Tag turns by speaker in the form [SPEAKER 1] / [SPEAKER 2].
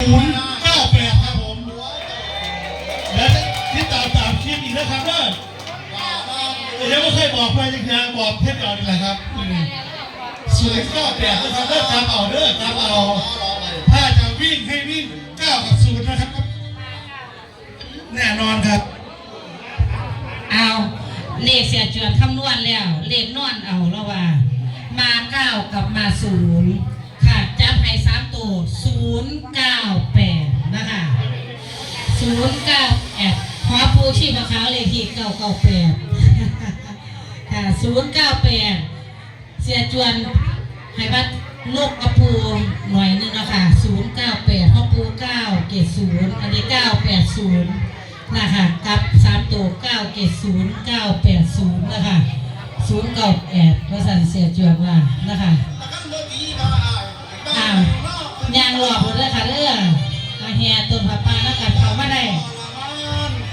[SPEAKER 1] ศูนย์เก้าแปดครับผมและที่ตามตามคลิปอีกนะครับว่าเดี๋ยวไม่เคยบอกไปจริงๆบอกเทปเดียวนี่แหละครับศูนย์เก้าแปดนะครับเลิกจำเอาเลิกจำเอาถ้าจะวิ่งให้วิ่งเก้ากับศูนย์นะครับ แน่นอนครับ
[SPEAKER 2] เอาเลขเสียจวนคำนวณแล้วเลขนอนเอาแล้วว่า มาเก้ากับมาศูนย์ค่ะจำให้สามตัวศ นย์เก้าแปดนะคะศูนย์เก้าแปดขอปูชีพขาวเลขที่เก้าเก้าแปดค่ะศูนย์เก้าแปดเสียจวนให้วัดลูกกระปูหน่อยหนึงนะคะศูนย์เก้าแปดพ่อปูเก้าเกศศูนย์อันนี้เก้าแปดศูนย์นะคะกับสามตัวเก้าเจ็ดศูนย์เก้าแปดศูนย์นะคะศูนย์เก้าแปริษัทเสียจวนว่านะคะ ยางหลอกหมดเลยค่ะเรื่องมาแห่ต้นผ้าปลานะคะ